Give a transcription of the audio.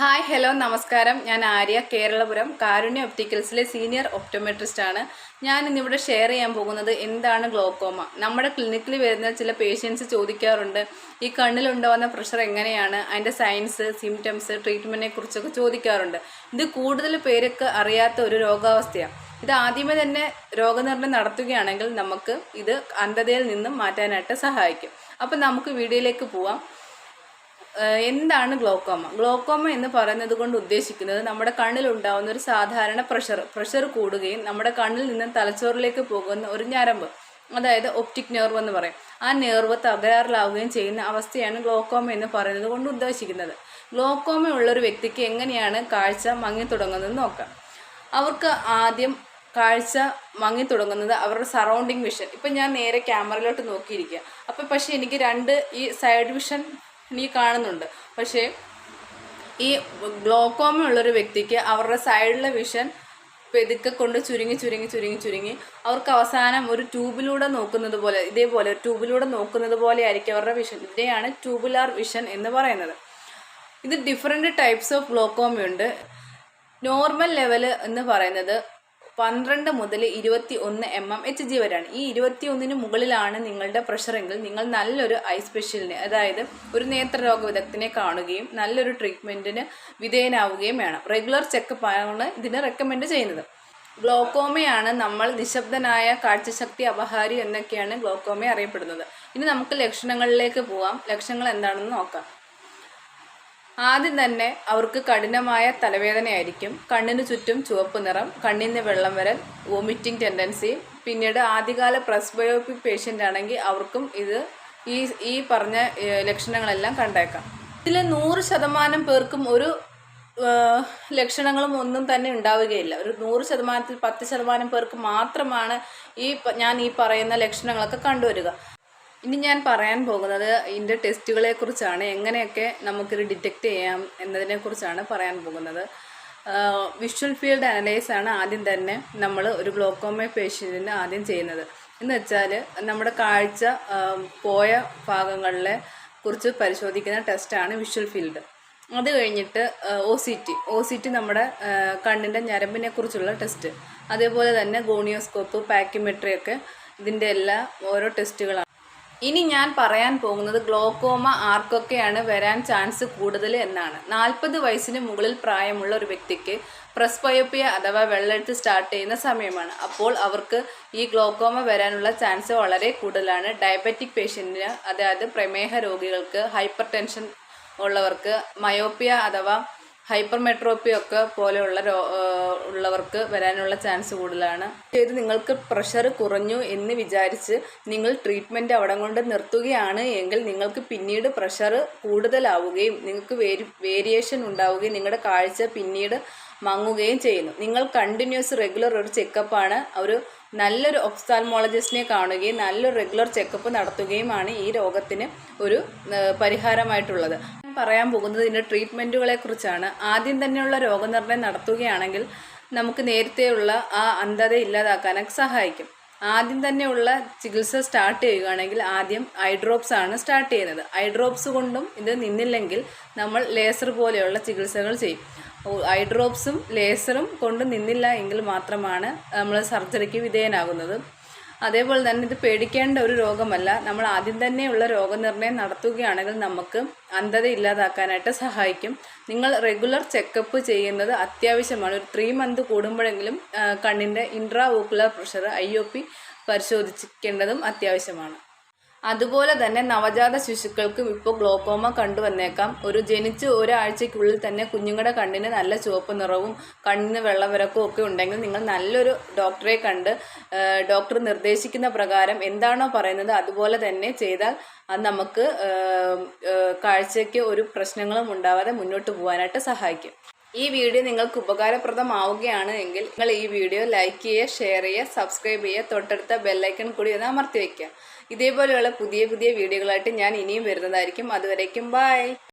Hi hello നമസ്കാരം. ഞാൻ ആര്യ കേരളപുരം കാരുണ്യ ഒപ്റ്റിക്കൽസിലെ സീനിയർ ഒപ്റ്റോമെട്രിസ്റ്റ് ആണ് ഞാൻ ഇന്നിവിടെ ഷെയർ ചെയ്യാൻ പോകുന്നത് എന്താണ് ഗ്ലോക്കോമ? നമ്മുടെ ക്ലിനിക്കിൽ വരുന്ന ചില പേഷ്യൻസ് ചോദിക്കാറുണ്ട് ഈ കണ്ണിലുണ്ടാവുന്ന പ്രഷർ എങ്ങനെയാണ്? അതിന്റെ സയൻസ് സിംറ്റംസ് ട്രീറ്റ്മെന്റിനെ കുറിച്ചൊക്കെ ചോദിക്കാറുണ്ട്. ഇത് കൂടുതൽ പേരൊക്കെ അറിയാത്ത ഒരു രോഗാവസ്ഥയാണ്. ഇത് ആദ്യമേ തന്നെ രോഗനിർണയം നടത്തുകയാണെങ്കിൽ നമുക്ക് ഇത് അന്ധതയിൽ നിന്നും മാറ്റാനായിട്ട് സഹായിക്കും. അപ്പം നമുക്ക് വീഡിയോയിലേക്ക് പോവാം. എന്താണ് ഗ്ലോക്കോമ? ഗ്ലോക്കോമ എന്ന് പറയുന്നത് കൊണ്ട് ഉദ്ദേശിക്കുന്നത് നമ്മുടെ കണ്ണിൽ ഉണ്ടാകുന്ന ഒരു സാധാരണ പ്രഷർ പ്രഷർ കൂടുകയും നമ്മുടെ കണ്ണിൽ നിന്ന് തലച്ചോറിലേക്ക് പോകുന്ന ഒരു ഞരമ്പ് അതായത് ഒപ്റ്റിക് നെർവ് എന്ന് പറയും. ആ നെർവ് തകരാറിലാവുകയും ചെയ്യുന്ന അവസ്ഥയാണ് ഗ്ലോക്കോമ എന്ന് പറയുന്നത് കൊണ്ട് ഉദ്ദേശിക്കുന്നത്. ഗ്ലോക്കോമ ഉള്ള ഒരു വ്യക്തിക്ക് എങ്ങനെയാണ് കാഴ്ച മങ്ങി തുടങ്ങുന്നത് നോക്കാം. അവർക്ക് ആദ്യം കാഴ്ച മങ്ങി തുടങ്ങുന്നത് അവരുടെ സറൗണ്ടിങ് വിഷൻ ഇപ്പം ഞാൻ നേരെ ക്യാമറയിലോട്ട് നോക്കിയിരിക്കുക അപ്പം പക്ഷേ എനിക്ക് രണ്ട് ഈ സൈഡ് വിഷൻ എനിക്ക് കാണുന്നുണ്ട്. പക്ഷേ ഈ ഗ്ലോക്കോമ ഉള്ളൊരു വ്യക്തിക്ക് അവരുടെ സൈഡിലെ വിഷൻ പെതുക്കെ കൊണ്ട് ചുരുങ്ങി ചുരുങ്ങി ചുരുങ്ങി ചുരുങ്ങി അവർക്ക് അവസാനം ഒരു ട്യൂബിലൂടെ നോക്കുന്നത് പോലെ ഇതേപോലെ ട്യൂബിലൂടെ നോക്കുന്നത് പോലെ ആയിരിക്കും അവരുടെ വിഷൻ ഇതിനെയാണ് ട്യൂബുലാർ വിഷൻ എന്ന് പറയുന്നത്. ഇത് ഡിഫറെന്റ് ടൈപ്സ് ഓഫ് ഗ്ലോക്കോമയുണ്ട് നോർമൽ ലെവൽ എന്ന് പറയുന്നത് പന്ത്രണ്ട് മുതൽ ഇരുപത്തി ഒന്ന് എം എം എച്ച് ജി വരെയാണ്. ഈ ഇരുപത്തി ഒന്നിന് മുകളിലാണ് നിങ്ങളുടെ പ്രഷറെങ്കിൽ നിങ്ങൾ നല്ലൊരു ഐ സ്പെഷ്യലിനെ അതായത് ഒരു നേത്രരോഗ വിദഗ്ധനെ കാണുകയും നല്ലൊരു ട്രീറ്റ്മെന്റിന് വിധേയനാവുകയും വേണം. റെഗുലർ ചെക്കപ്പ് ആണ് ഇതിന് റെക്കമെൻഡ് ചെയ്യുന്നത്. ഗ്ലോക്കോമയാണ് നമ്മൾ നിശബ്ദനായ കാഴ്ചശക്തി അപഹാരി എന്നൊക്കെയാണ് ഗ്ലോക്കോമ അറിയപ്പെടുന്നത്. ഇനി നമുക്ക് ലക്ഷണങ്ങളിലേക്ക് പോവാം. ലക്ഷണങ്ങൾ എന്താണെന്ന് നോക്കാം. ആദ്യം തന്നെ അവർക്ക് കഠിനമായ തലവേദനയായിരിക്കും. കണ്ണിന് ചുറ്റും ചുവപ്പ് നിറം കണ്ണിന് വെള്ളം വരൽ വോമിറ്റിംഗ് ടെൻഡൻസി. പിന്നീട് ആദ്യകാല പ്രസ്ബയോപിക് പേഷ്യന്റ് ആണെങ്കിൽ അവർക്കും ഇത് ഈ ഈ പറഞ്ഞ ലക്ഷണങ്ങളെല്ലാം കണ്ടേക്കാം. ഇതിൽ നൂറ് ശതമാനം പേർക്കും ഒരു ലക്ഷണങ്ങളും ഒന്നും തന്നെ ഉണ്ടാവുകയില്ല. ഒരു നൂറ് ശതമാനത്തിൽ പത്ത് ശതമാനം പേർക്ക് മാത്രമാണ് ഈ ഞാൻ ഈ പറയുന്ന ലക്ഷണങ്ങളൊക്കെ കണ്ടുവരിക. ഇനി ഞാൻ പറയാൻ പോകുന്നത് ഇതിന്റെ ടെസ്റ്റുകളെ കുറിച്ചാണ്. എങ്ങനെയൊക്കെ നമുക്കിത് ഡിറ്റക്റ്റ് ചെയ്യാം എന്നതിനെ കുറിച്ചാണ് പറയാൻ പോകുന്നത്. വിഷ്വൽ ഫീൽഡ് അനലൈസ് ആണ് ആദ്യം തന്നെ നമ്മൾ ഒരു ഗ്ലോക്കോമ പേഷ്യന്റിന് ആദ്യം ചെയ്യുന്നത്. എന്ന് വെച്ചാൽ നമ്മുടെ കാഴ്ച പോയ ഭാഗങ്ങളിലെ കുറിച്ച് പരിശോധിക്കുന്ന ടെസ്റ്റാണ് വിഷ്വൽ ഫീൽഡ് അത് കഴിഞ്ഞിട്ട് O C T O C T നമ്മുടെ കണ്ണിന്റെ ഞരമ്പിനെ കുറിച്ചുള്ള ടെസ്റ്റ് അതേപോലെ തന്നെ ഗോണിയോസ്കോപ്പ് പാക്കിമെട്രി ഒക്കെ ഇതിന്റെ എല്ലാ ഓരോ ടെസ്റ്റുകളാണ് ഇനി ഞാൻ പറയാൻ പോകുന്നത് ഗ്ലോക്കോമ ആർക്കൊക്കെയാണ് വരാൻ ചാൻസ് കൂടുതൽ എന്നാണ്. നാൽപ്പത് വയസ്സിന് മുകളിൽ പ്രായമുള്ള ഒരു വ്യക്തിക്ക് പ്രസ്പയോപ്പിയ അഥവാ വെള്ളെടുത്ത് സ്റ്റാർട്ട് ചെയ്യുന്ന സമയമാണ്. അപ്പോൾ അവർക്ക് ഈ ഗ്ലോക്കോമ വരാനുള്ള ചാൻസ് വളരെ കൂടുതലാണ്. ഡയബറ്റിക് പേഷ്യന്റിന് അതായത് പ്രമേഹ രോഗികൾക്ക് ഹൈപ്പർ ടെൻഷൻ ഉള്ളവർക്ക് മയോപ്പിയ അഥവാ ഹൈപ്പർ മെട്രോപ്പി ഒക്കെ പോലെയുള്ള രോ ഉള്ളവർക്ക് വരാനുള്ള ചാൻസ് കൂടുതലാണ്. ചെയ്ത് നിങ്ങൾക്ക് പ്രഷർ കുറഞ്ഞു എന്ന് വിചാരിച്ച് നിങ്ങൾ ട്രീറ്റ്മെന്റ് അവിടെ കൊണ്ട് നിർത്തുകയാണ് എങ്കിൽ നിങ്ങൾക്ക് പിന്നീട് പ്രഷർ കൂടുതലാവുകയും നിങ്ങൾക്ക് വേരി വേരിയേഷൻ ഉണ്ടാവുകയും നിങ്ങളുടെ കാഴ്ച പിന്നീട് മങ്ങുകയും ചെയ്യുന്നു. നിങ്ങൾ കണ്ടിന്യൂസ് റെഗുലർ ഒരു ചെക്കപ്പാണ് ഒരു നല്ലൊരു ഒഫ്താൽമോളജിസ്റ്റിനെ കാണുകയും നല്ലൊരു റെഗുലർ ചെക്കപ്പ് നടത്തുകയുമാണ് ഈ രോഗത്തിന് ഒരു പരിഹാരമായിട്ടുള്ളത്. പറയാൻ പോകുന്നത് ഇതിന്റെ ട്രീറ്റ്മെന്റുകളെ കുറിച്ചാണ്. ആദ്യം തന്നെയുള്ള രോഗനിർണയം നടത്തുകയാണെങ്കിൽ നമുക്ക് നേരത്തെയുള്ള ആ അന്ധത ഇല്ലാതാക്കാനൊക്കെ സഹായിക്കും. ആദ്യം തന്നെയുള്ള ചികിത്സ സ്റ്റാർട്ട് ചെയ്യുകയാണെങ്കിൽ ആദ്യം ഐ ഡ്രോപ്സ് ആണ് സ്റ്റാർട്ട് ചെയ്യുന്നത്. ഐ ഡ്രോപ്സ് കൊണ്ടും ഇത് നിന്നില്ലെങ്കിൽ നമ്മൾ ലേസർ പോലെയുള്ള ചികിത്സകൾ ചെയ്യും. ഐ ഡ്രോപ്സും ലേസറും കൊണ്ട് നിന്നില്ല എങ്കിൽ മാത്രമാണ് നമ്മൾ സർജറിക്ക് വിധേയനാകുന്നത്. അതേപോലെ തന്നെ ഇത് പേടിക്കേണ്ട ഒരു രോഗമല്ല. നമ്മൾ ആദ്യം തന്നെയുള്ള രോഗനിർണയം നടത്തുകയാണെങ്കിൽ നമുക്ക് അന്ധത ഇല്ലാതാക്കാനായിട്ട് സഹായിക്കും. നിങ്ങൾ റെഗുലർ ചെക്കപ്പ് ചെയ്യുന്നത് അത്യാവശ്യമാണ്. ഒരു ത്രീ മന്ത് കൂടുമ്പോഴെങ്കിലും കണ്ണിന്റെ ഇൻട്രാ ഓക്കുലർ പ്രഷർ ഐ പരിശോധിക്കേണ്ടതും അത്യാവശ്യമാണ്. അതുപോലെ തന്നെ നവജാത ശിശുക്കൾക്കും ഇപ്പോൾ ഗ്ലോക്കോമ കണ്ടുവന്നേക്കാം. ഒരു ജനിച്ച് ഒരാഴ്ചയ്ക്കുള്ളിൽ തന്നെ കുഞ്ഞുങ്ങളുടെ കണ്ണിന് നല്ല ചുവപ്പ് നിറവും കണ്ണിന് വെള്ളവിരക്കും ഒക്കെ ഉണ്ടെങ്കിൽ നിങ്ങൾ നല്ലൊരു ഡോക്ടറെ കണ്ട് ഡോക്ടർ നിർദ്ദേശിക്കുന്ന പ്രകാരം എന്താണോ പറയുന്നത് അതുപോലെ തന്നെ ചെയ്താൽ അത് നമുക്ക് കാഴ്ചയ്ക്ക് ഒരു പ്രശ്നങ്ങളും ഉണ്ടാവാതെ മുന്നോട്ട് പോകാനായിട്ട് സഹായിക്കും. ഈ വീഡിയോ നിങ്ങൾക്ക് ഉപകാരപ്രദമാവുകയാണ് എങ്കിൽ നിങ്ങൾ ഈ വീഡിയോ ലൈക്ക് ചെയ്യുക ഷെയർ ചെയ്യുക സബ്സ്ക്രൈബ് ചെയ്യുക തൊട്ടടുത്ത ബെല്ലൈക്കൺ കൂടി ഒന്ന് അമർത്തി വയ്ക്കുക ഇതേപോലെയുള്ള പുതിയ പുതിയ വീഡിയോകളായിട്ട് ഞാൻ ഇനിയും വരുന്നതായിരിക്കും. അതുവരേക്കും ബൈ